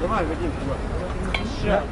Давай, Вадим, давай. Як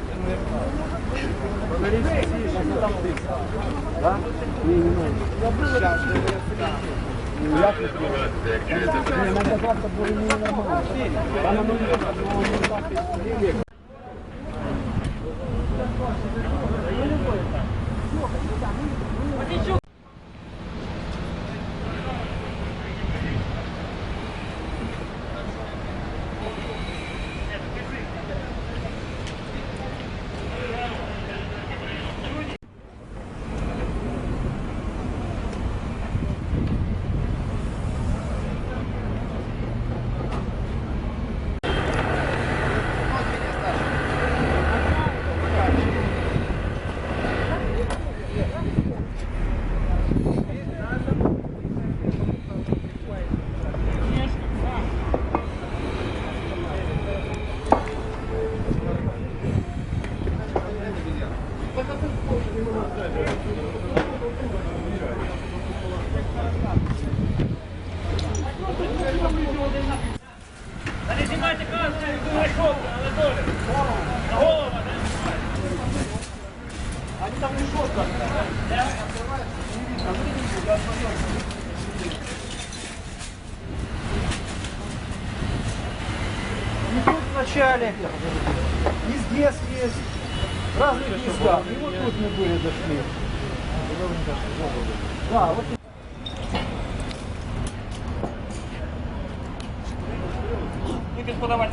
Они там решетка. Да? Открываются, не видно. Я смотрел. Не тут вначале. Из ГЕС есть. разные места, И вот тут мы были дошли. Да, вот Подавати.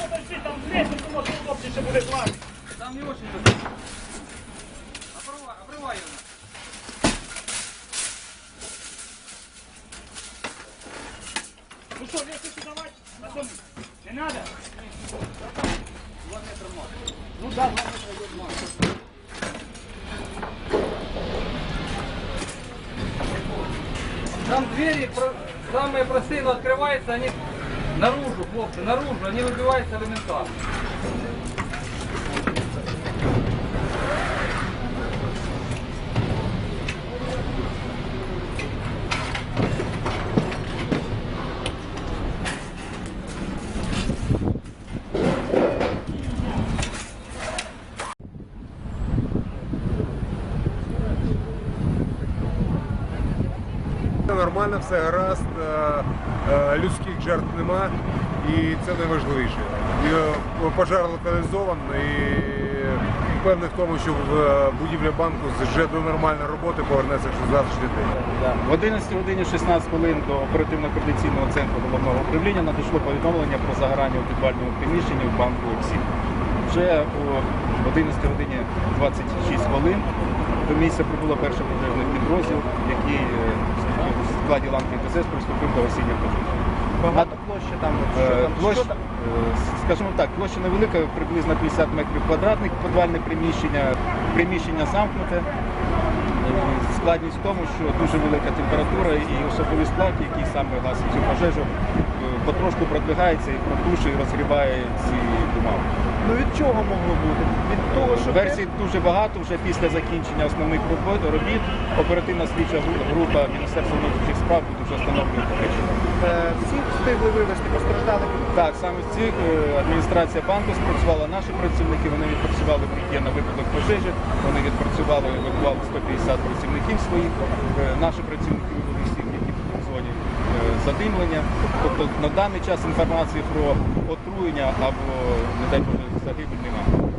Подожди, там лестницю може удобніше буде класти. Там не очень удобно. Обрывай, обрывай его. Ну что, лестницу давать? Потом. Не надо? Ну да, два метра идет мало. Там двери самые простые, но открываются они наружу, хлопцы, наружу, они выбиваются элементарно. Нормально, все гаразд, е, е, людських жертв нема і це найважливіше. Е, Пожар локалізований і впевнений в тому, що будівля банку вже до нормальної роботи повернеться що завтрашній день. В 11 годині 16 хвилин до оперативно-координаційного центру головного управління надійшло повідомлення про загорання у підвальному приміщенні в банку «Оксім». Вже о 11 годині 26 хвилин до місця прибула перша пожежний підрозділ, який в складі ланки ТЗС приступив до осіння пожежі. багато площа там. Е, там? е, скажімо так, площа невелика, приблизно 50 метрів квадратних, подвальне приміщення, приміщення замкнуте. Складність в тому, що дуже велика температура і особливий склад, який саме гасить цю пожежу, е, потрошку продвигається і протушує, і розгрібає ці бумаги. Ну від чого могло бути? Від того, що Версій дуже багато. Вже після закінчення основних робіт оперативна слідча група Міністерства внутрішніх справ буде вже встановлювати причину. Е, всі встигли вивезти постраждалих. Так, саме цих е, адміністрація банку спрацювала наші працівники, вони відпрацювали прийти на випадок пожежі, вони відпрацювали, евакуювали 150 працівників своїх. Е, Наші працівники вивели всіх, які в зоні задимлення. Тобто на даний час інформації про отруєння або, не дай Боже, загибель немає.